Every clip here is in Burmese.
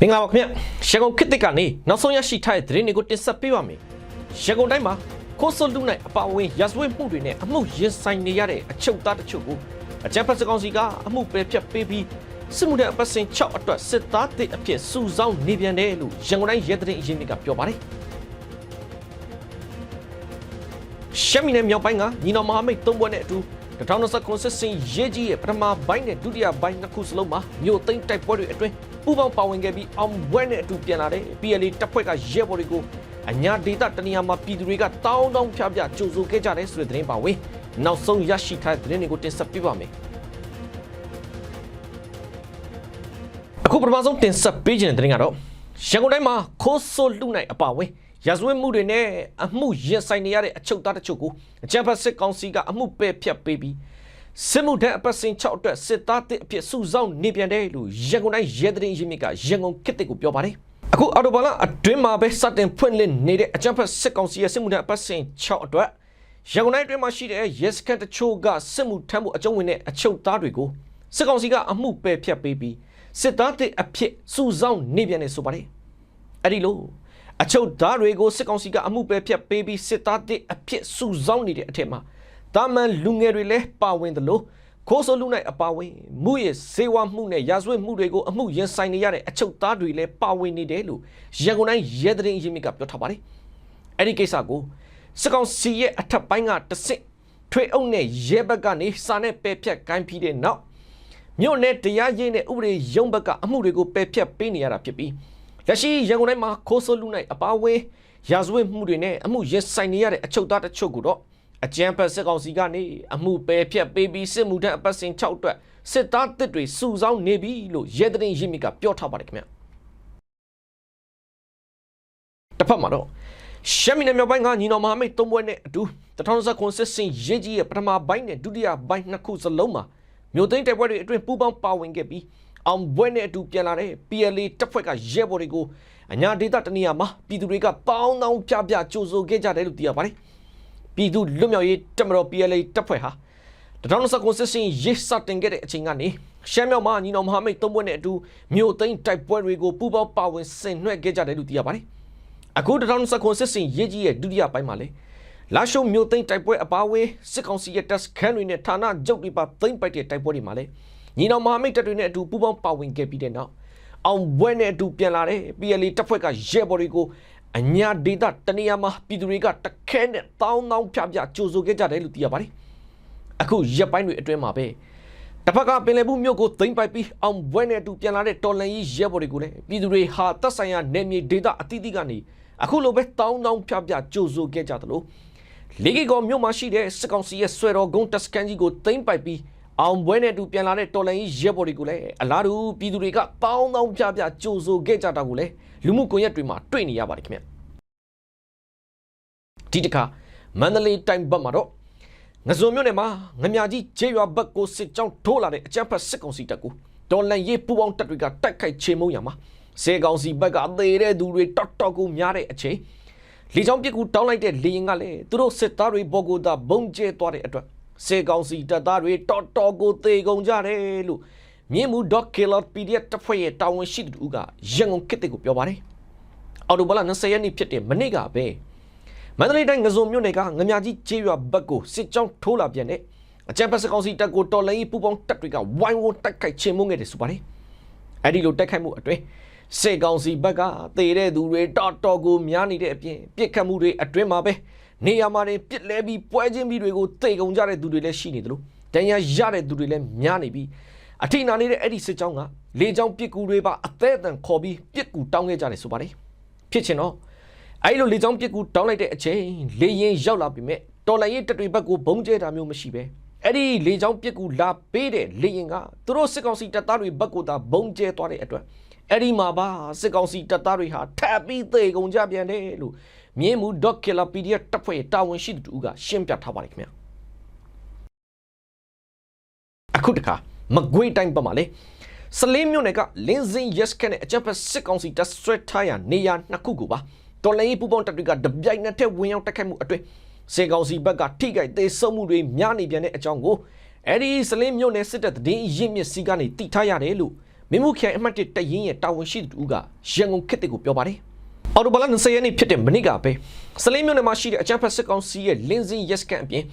မင်္ဂလာပါခင်ဗျရန်ကုန်ခေတ်သစ်ကနေနောက်ဆုံးရရှိထားတဲ့သတင်းတွေကိုတင်ဆက်ပေးပါမယ်ရန်ကုန်တိုင်းမှာခိုးစွန်လူနိုင်အပါအဝင်ရာဇဝတ်မှုတွေနဲ့အမှုရင်ဆိုင်နေရတဲ့အချုပ်သားတချို့ကိုအကြမ်းဖက်စကောင်စီကအမှုပယ်ဖြတ်ပေးပြီးစစ်မှုထမ်းအပတ်စဉ်6အတွက်စစ်သားတစ်အဖြစ်စုဆောင်းနေပြန်တယ်လို့ရန်ကုန်တိုင်းရဲသတင်းအရင်းမြစ်ကပြောပါတယ်ရှမ်းပြည်နယ်မြောက်ပိုင်းကညီနောင်မဟာမိတ်သုံးဘွဲ့နဲ့အတူ 2029စစ်စင်ရေးကြီးရဲ့ပထမပိုင်းနဲ့ဒုတိယပိုင်းနှစ်ခုစလုံးမှာမြို့သိမ်းတိုက်ပွဲတွေအတွင်းပူးပေါင်းပါဝင်ခဲ့ပြီးအောင်ဘွဲ့နဲ့အတူပြန်လာတဲ့ PLA တပ်ဖွဲ့ကရဲဘော်တွေကိုအညာဒေသတနေရာမှာပြည်သူတွေကတောင်းတောင်းဖြားဖြားကြိုဆိုခဲ့ကြတဲ့ဆိုတဲ့သတင်းပါဝင်နောက်ဆုံးရရှိထားတဲ့သတင်းတွေကိုတင်ဆက်ပေးပါမယ်အခုပထမဆုံးတင်ဆက်ပေးခြင်းတဲ့သတင်းကတော့ရန်ကုန်တိုင်းမှာခိုးဆိုးလူနိုင်အပါဝင် ရာဇဝတ်မှုတွေနဲ့အမှုရင်ဆိုင်နေရတဲ့အချုပ်သားတချို့ကိုအကြမ်းဖက်စစ်ကောင်စီကအမှုပယ်ဖြတ်ပေးပြီးစစ်မှုထမ်းအပတ်စဉ်6အတွက်စစ်သားတစ်အဖြစ်စုဆောင်းနေပြန်တယ်လို့ရန်ကုန်တိုင်းရဲသတင်းရင်းမြစ်ကရန်ကုန်ခေတ်တစ်ကိုပြောပါတယ်အခုအော်တိုဘာလအတွင်းမှာပဲစတင်ဖွင့်လှစ်နေတဲ့အကြမ်းဖက်စစ်ကောင်စီရဲ့စစ်မှုထမ်းအပတ်စဉ်6အတွက်ရန်ကုန်တိုင်းအတွင်းမှာရှိတဲ့ရဲစခန်းတချို့ကစစ်မှုထမ်းမှုအကြုံဝင်တဲ့အချုပ်သားတွေကိုစစ်ကောင်စီကအမှုပယ်ဖြတ်ပေးပြီးစစ်သားတစ်အဖြစ်စုဆောင်းနေပြန်တယ်ဆိုပါတယ်အဲ့ဒီလို့ အချုပ်သားတွေကိုစစ်ကောင်စီကအမှုပယ်ဖြတ်ပေးပြီးစစ်သားတစ်အဖြစ်စုဆောင်းနေတဲ့အထက်မှာတာမန်လူငယ်တွေလည်းပါဝင်သလိုခိုးဆိုးလူနိုင်အပါဝင်မှုရဲ့ဇေဝမှုနဲ့ရာဇဝတ်မှုတွေကိုအမှုရင်ဆိုင်နေရတဲ့အချုပ်သားတွေလည်းပါဝင်နေတယ်လို့ရန်ကုန်တိုင်းရဲသတင်းရင်းမြစ်ကပြောထားပါတယ်အဲ့ဒီကိစ္စကိုစစ်ကောင်စီရဲ့အထက်ပိုင်းကတဆင့်ထွေအုပ်နဲ့ရဲဘက်ကနေစာနဲ့ပယ်ဖြတ်ကိုင်းပြီးတဲ့နောက်မြို့နယ်တရားရေးနဲ့ဥပဒေရုံးဘက်ကအမှုတွေကိုပယ်ဖြတ်ပေးနေရတာဖြစ်ပြီး လက်ရှိရန်ကုန်တိုင်းမှာခိုးဆိုးလူနိုင်အပါဝင်ရာဇဝတ်မှုတွေနဲ့အမှုရင်ဆိုင်နေရတဲ့အချုပ်သားတချို့ကိုတော့အကြမ်းဖက်စစ်ကောင်စီကနေအမှုပယ်ဖြတ်ပေးပြီးစစ်မှုထမ်းအပတ်စဉ်6အတွက်စစ်သားတစ်တွေစုဆောင်းနေပြီလို့ရဲသတင်းရင်းမြစ်ကပြောထားပါတယ်ခင်ဗျတစ်ဖက်မှာတော့ရှမ်းပြည်နယ်မြောက်ပိုင်းကညီနောင်မဟာမိတ်သုံးဘွဲ့နဲ့အတူ2019စစ်စင်ရေးကြီးရဲ့ပထမပိုင်းနဲ့ဒုတိယပိုင်းနှစ်ခုစလုံးမှာမြို့သိမ်းတိုက်ပွဲတွေအတွင်းပူးပေါင်းပါဝင်ခဲ့ပြီး အောင်ဘွဲ့နဲ့အတူပြန်လာတဲ့ PLA တပ်ဖွဲ့ကရဲဘော်တွေကိုအညာဒေသတနေရာမှာပြည်သူတွေကတောင်းတောင်းပြပြကြိုဆိုခဲ့ကြတယ်လို့သိရပါတယ်ပြည်သူလွတ်မြောက်ရေးတပ်မတော် PLA တပ်ဖွဲ့ဟာ2019စစ်စင်ရေးစတင်ခဲ့တဲ့အချိန်ကနေရှမ်းမြောက်မှာညီနောင်မဟာမိတ်သုံးဘွဲ့နဲ့အတူမြို့သိမ်းတိုက်ပွဲတွေကိုပူးပေါင်းပါဝင်ဆင်နွှဲခဲ့ကြတယ်လို့သိရပါတယ်အခု2019စစ်စင်ရေးကြီးရဲ့ဒုတိယပိုင်းမှာလေလာရှုံမြို့သိမ်းတိုက်ပွဲအပါအဝင်စစ်ကောင်စီရဲ့တပ်စခန်းတွေနဲ့ဌာနချုပ်တွေပါသိမ်းပိုက်တဲ့တိုက်ပွဲတွေမှာလေညီ နောင်မဟာမိတ်တပ်တွေနဲ့အတူပူးပေါင်းပါဝင်ခဲ့ပြီးတဲ့နောက်အောင်ဘွဲ့နဲ့အတူပြန်လာတဲ့ PLA တပ်ဖွဲ့ကရဲဘော်တွေကိုအညာဒေတာတနေရာမှာပြည်သူတွေကတခဲနဲ့တောင်းတောင်းဖြားဖြားကြိုဆိုခဲ့ကြတယ်လို့သိရပါတယ်အခုရက်ပိုင်းတွေအတွင်းမှာပဲတစ်ဖက်ကပင်လယ်ဘူးမြို့ကိုသိမ်းပိုက်ပြီးအောင်ဘွဲ့နဲ့အတူပြန်လာတဲ့တော်လန်ကြီးရဲဘော်တွေကိုလည်းပြည်သူတွေဟာတပ်ဆိုင်ရာနယ်မြေဒေတာအသီးသီးကနေအခုလိုပဲတောင်းတောင်းဖြားဖြားကြိုဆိုခဲ့ကြသလိုလေကီကောမြို့မှာရှိတဲ့စစ်ကောင်စီရဲ့ဆွဲတော်ကုန်းတပ်စခန်းကြီးကိုသိမ်းပိုက်ပြီး အောင်ပွဲနဲ့အတူပြန်လာတဲ့တော်လန်ကြီးရဲဘော်တွေကိုလည်းအလားတူပြည်သူတွေကတောင်းတောင်းဖြားဖြားကြိုဆိုခဲ့ကြတာကိုလည်းလူမှုကွန်ရက်တွေမှာတွေ့နေရပါတယ်ခင်ဗျဒီတခါမန္တလေးတိုင်းဘက်မှာတော့ငဇုံမြို့နယ်မှာငမြကြီးကျေးရွာဘက်ကိုစစ်ကြောင်းထိုးလာတဲ့အကြမ်းဖက်စစ်ကောင်စီတပ်ကိုတော်လန်ရေးပူပေါင်းတပ်တွေကတိုက်ခိုက်ချေမှုန်းရမှာစေကောင်စီဘက်ကအသေးတဲ့သူတွေတောက်တောက်ကိုများတဲ့အချိန်လေကြောင်းပစ်ကူတောင်းလိုက်တဲ့လေရင်ကလည်းသူတို့စစ်သားတွေဘောကိုသာဘုံကျဲသွားတဲ့အတွက် စေကောင်စီတပ်သားတွေတော်တော်ကိုသေကုန်ကြတယ်လို့မြင်းမူဒေါ့ကီလာ PDF တပ်ဖွဲ့ရဲ့တာဝန်ရှိသူကရန်ကုန်ခေတ်ကိုပြောပါတယ်အော်တိုဘလာ20ရက်နေ့ဖြစ်တဲ့မနေ့ကပဲမန္တလေးတိုင်းငဇုံမြို့နယ်ကငမြကြီးကျေးရွာဘက်ကိုစစ်ကြောင်းထိုးလာပြန်တဲ့အကြံဖက်စကောင်စီတပ်ကိုတော်လိုင်းပူပေါင်းတပ်တွေကဝိုင်းဝန်းတိုက်ခိုက်ချေမှုန်းခဲ့တယ်ဆိုပါတယ်အဲ့ဒီလိုတိုက်ခိုက်မှုအတွင်းစေကောင်စီဘက်ကသေတဲ့သူတွေတော်တော်ကိုများနေတဲ့အပြင်ပြစ်ခတ်မှုတွေအတွင်းမှာပဲ နေရာမှာတင်ပြစ်လဲပြီးပွဲချင်းပြီးတွေကိုတေကုန်ကြတဲ့သူတွေလည်းရှိနေတယ်လို့တန်ရရတဲ့သူတွေလည်းများနေပြီးအထိနာနေတဲ့အဲ့ဒီစစ်ကြောင်းကလေကြောင်းပြစ်ကူတွေပါအသေးအတန်ခေါ်ပြီးပြစ်ကူတောင်းခဲ့ကြတယ်ဆိုပါတယ်ဖြစ်ချင်တော့အဲ့လိုလေကြောင်းပြစ်ကူတောင်းလိုက်တဲ့အချိန်လေရင်ရောက်လာပြီမဲ့တော်လိုင်းရဲ့တက်တွေဘက်ကိုဘုံကျဲတာမျိုးမရှိပဲအဲ့ဒီလေကြောင်းပြစ်ကူလာပေးတဲ့လေရင်ကသူတို့စစ်ကောင်စီတပ်သားတွေဘက်ကိုသာဘုံကျဲသွားတဲ့အတွက်အဲ့ဒီမှာပါစစ်ကောင်စီတပ်သားတွေဟာထပ်ပြီးသေကုန်ကြပြန်တယ်လို့ မြင်းမူဒေါ့ကီလာ PDF တပ်ဖွဲ့တာဝန်ရှိသူကရှင်းပြထားပါတယ်ခင်ဗျာအခုတခါမကွေးတိုင်းပတ်မှာလေစလင်းမြို့နယ်ကလင်းစင်ရက်စကန်နဲ့အကြပ်ဖက်စစ်ကောင်စီတပ်ဆွဲထားရနေရာနှစ်ခုကိုပါတော်လိုင်းပူပေါင်းတပ်တွေကတပြိုင်နက်တည်းဝင်ရောက်တိုက်ခိုက်မှုအတွင်းစေကောင်စီဘက်ကထိခိုက်သေးဆုံးမှုတွေများနေပြန်တဲ့အကြောင်းကိုအဲ့ဒီစလင်းမြို့နယ်စစ်တပ်တည်င်းရင့်မြစ်စီကနေတိထားရတယ်လို့မင်းမှုခရိုင်အမှတ်1တရင်ရဲ့တာဝန်ရှိသူကရန်ကုန်ခေတ်တစ်ကိုပြောပါတယ် အော်တိုဘလာ20ရက်နေ့ဖြစ်တဲ့မနေ့ကပဲစလင်းမြို့နယ်မှာရှိတဲ့အချမ်းဖတ်စစ်ကောင်စီရဲ့လင်းစင်းရက်စကန်အပြင်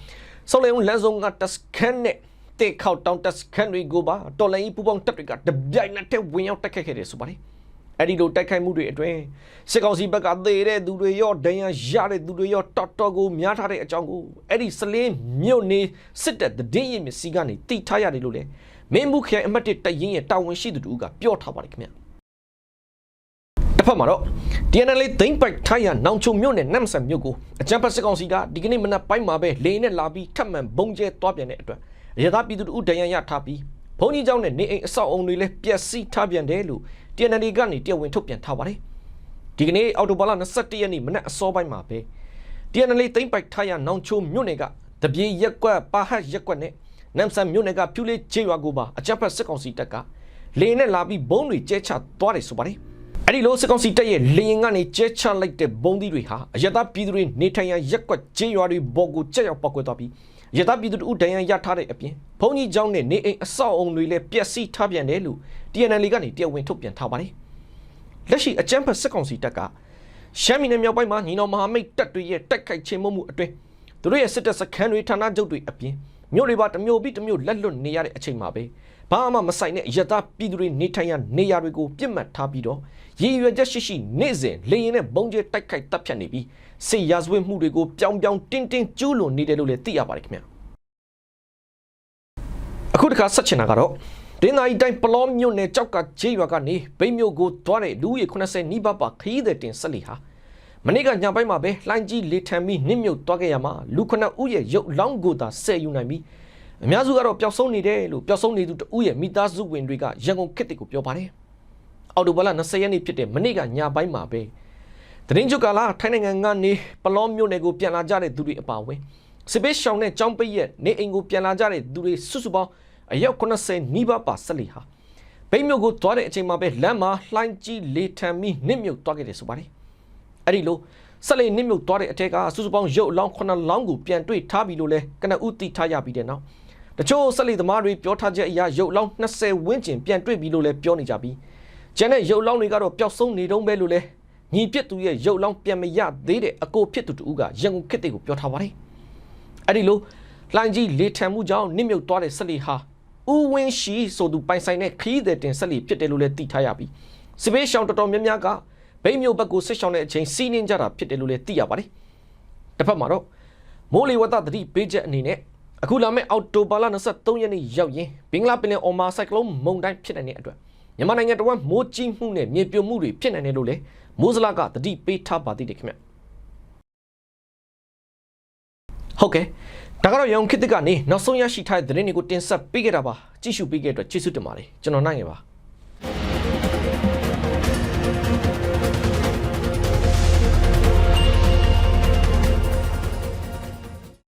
ဆော်လေုံလန်ဆောင်ကတစကန်နဲ့တေခေါတောင်တစကန်တွေကိုပါတော်လိုင်းပူပေါင်းတပ်တွေကတပြိုင်နက်တည်းဝင်ရောက်တိုက်ခတ်ခဲ့တယ်ဆိုပါတယ်အဲ့ဒီလိုတိုက်ခိုက်မှုတွေအတွင်းစစ်ကောင်စီဘက်ကသေတဲ့သူတွေရောဒဏ်ရာရတဲ့သူတွေရောတော်တော်ကိုများထားတဲ့အကြောင်းကိုအဲ့ဒီစလင်းမြို့နေစစ်တပ်တည်ရင်မြစီကနေတိထားရတယ်လို့လေမင်းမှုခရိုင်အမှတ်1တရင်ရဲ့တာဝန်ရှိသူတို့ကပြောထားပါတယ်ခင်ဗျ တစ်ဖက်မှာတော့ DNL သိမ့်ပိုက်ထိုင်ရနောင်ချုံမြို့နယ်နမ်ဆန်မြို့ကိုအကြံဖတ်စစ်ကောင်စီကဒီကနေ့မနက်ပိုင်းမှာပဲလေနဲ့လာပြီးထပ်မံဘုံကျဲသွားပြန်တဲ့အတွက်ရသပြည်သူတို့ဒဏ်ရာရထားပြီးဘုံကြီးကျောင်းနဲ့နေအိမ်အဆောက်အုံတွေလည်းပျက်စီးထားပြန်တယ်လို့ DNL ကနေတရားဝင်ထုတ်ပြန်ထားပါတယ်ဒီကနေ့အော်တိုဘာလ21ရက်နေ့မနက်အစောပိုင်းမှာပဲ DNL သိမ့်ပိုက်ထိုင်ရနောင်ချုံမြို့နယ်ကတပြေရက်ကွက်ပါဟတ်ရက်ကွက်နဲ့နမ်ဆန်မြို့နယ်ကဖြူလေးချေရွာကိုပါအကြံဖတ်စစ်ကောင်စီတပ်ကလေနဲ့လာပြီးဘုံတွေကျဲချသွားတယ်ဆိုပါတယ် အဲ့ဒီလိုစစ်ကောင်စီတပ်ရဲ့လေရင်ကနေကျဲချလိုက်တဲ့ဘုံသီးတွေဟာအယက်သားပြည်သူတွေနေထိုင်ရာရက်ကွက်ကျေးရွာတွေဘော်ကိုကျက်ရောက်ပောက်ကွဲသွားပြီးအယက်သားပြည်သူတို့ဒဏ်ရာရထားတဲ့အပြင်ဘုံကြီးကျောင်းနဲ့နေအိမ်အဆောက်အုံတွေလည်းပျက်စီးထားပြန်တယ်လို့ TNL ကနေတရားဝင်ထုတ်ပြန်ထားပါတယ်လက်ရှိအကြမ်းဖက်စစ်ကောင်စီတပ်ကရှမ်းပြည်နယ်မြောက်ပိုင်းမှာညီနောင်မဟာမိတ်တပ်တွေရဲ့တိုက်ခိုက်ခြင်းမှုမှုအတွင်းသူတို့ရဲ့စစ်တပ်စခန်းတွေဌာနချုပ်တွေအပြင်မြို့တွေပါတစ်မျိုးပြီးတစ်မျိုးလက်လွတ်နေရတဲ့အချိန်မှာပဲ ဘာမှမဆိုင်တဲ့ရတပြည်သူတွေနေထိုင်ရနေရာတွေကိုပြစ်မှတ်ထားပြီးတော့ရည်ရွယ်ချက်ရှိရှိနေ့စဉ်လေရင်နဲ့ဘုံကျဲတိုက်ခိုက်တပ်ဖြတ်နေပြီးစစ်ရာဇဝတ်မှုတွေကိုပြောင်းပြောင်းတင်းတင်းကျူးလွန်နေတယ်လို့လည်းသိရပါတယ်ခင်ဗျာအခုတခါဆက်ချင်တာကတော့တင်းသာဤတိုင်းပလောမြို့နယ်ကြောက်ကဂျေးရွာကနေဗိမ်းမြို့ကိုသွားတဲ့လူကြီး80နီးပါးပါခရီးသည်တင်ဆက်လီဟာမနေ့ကညပိုင်းမှာပဲလှိုင်းကြီးလေထံပြီးနစ်မြုပ်သွားခဲ့ရမှာလူခုနှစ်ဦးရဲ့ရုပ်လောင်းကိုသာဆယ်ယူနိုင်ပြီး အများစုကတော့ပျောက်ဆုံးနေတယ်လို့ပျောက်ဆုံးနေသူတဦးရဲ့မိသားစုဝင်တွေကရန်ကုန်ခေတ်တစ်ကိုပြောပါတယ်။အော်တိုဘလာ20ရက်နေ့ဖြစ်တဲ့မနေ့ကညပိုင်းမှာပဲတရင်ကျုပ်ကလာထိုင်းနိုင်ငံကနေပလောမြို့နယ်ကိုပြန်လာကြတဲ့သူတွေအပါအဝင်စစ်ပေးရှောင်းတဲ့ចောင်းပိတ်ရဲ့နေအိမ်ကိုပြန်လာကြတဲ့သူတွေစုစုပေါင်းအယောက်80နီးပါးပါဆက်လီဟာဗိမ်းမြို့ကိုသွားတဲ့အချိန်မှာပဲလမ်းမှာလှိုင်းကြီးလေထံပြီးနစ်မြုပ်သွားခဲ့တယ်ဆိုပါတယ်။အဲ့ဒီလိုဆက်လေနစ်မြုပ်သွားတဲ့အထက်ကစုစုပေါင်းရုပ်အလောင်း9လောင်းကိုပြန်တွေ့ထားပြီလို့လဲကနဦးတိထားရပြီးတဲ့နောက် တချို့ဆက်လေသမားတွေပြောထားချက်အရရုပ်အလောင်း20ဝန်းကျင်ပြန်တွေ့ပြီလို့လဲပြောနေကြပြီးကျန်တဲ့ရုပ်အလောင်းတွေကတော့ပျောက်ဆုံးနေတုံးပဲလို့လဲညီပြစ်သူရဲ့ရုပ်အလောင်းပြန်မရသေးတဲ့အကိုဖြစ်သူတူကရန်ကုန်ခေတ်တွေကိုပြောထားပါတယ်အဲ့ဒီလိုလှိုင်းကြီးလေထံမှုကြောင့်နစ်မြုပ်သွားတဲ့ဆက်လေဟာဦးဝင်းရှိဆိုသူပိုင်ဆိုင်တဲ့ခရီးသည်တင်ဆက်လီဖြစ်တယ်လို့လည်းသိထားရပြီးစစ်ပေးရှောင်းတော်တော်များများကဗိမ်းမျိုးဘက်ကိုစစ်ရှောင်းတဲ့အချိန်စီးနှင်းကြတာဖြစ်တယ်လို့လည်းသိရပါတယ်။တစ်ဖက်မှာတော့မိုးလေဝသသတိပေးချက်အနေနဲ့ အခုလာမယ့်အောက်တိုဘာလ23ရက်နေ့ရောက်ရင်ဘင်္ဂလားပင်လယ်အော်မှာစိုက်ကလုန်းမုန်တိုင်းဖြစ်နေတဲ့အတွက်မြန်မာနိုင်ငံတော်ကမိုးကြီးမှုနဲ့မြေပြိုမှုတွေဖြစ်နိုင်တယ်လို့လည်းမိုးစလကသတိပေးထားပါသေးတယ်ခင်ဗျ။ဟုတ်ကဲ့ဒါကတော့ရောင်ခေတ်ကနေနောက်ဆုံးရရှိထားတဲ့သတင်းတွေကိုတင်ဆက်ပေးခဲ့တာပါကြည့်ရှုပေးခဲ့တဲ့အတွက်ကျေးဇူးတင်ပါတယ်ကျွန်တော်နိုင်ငယ်ပါ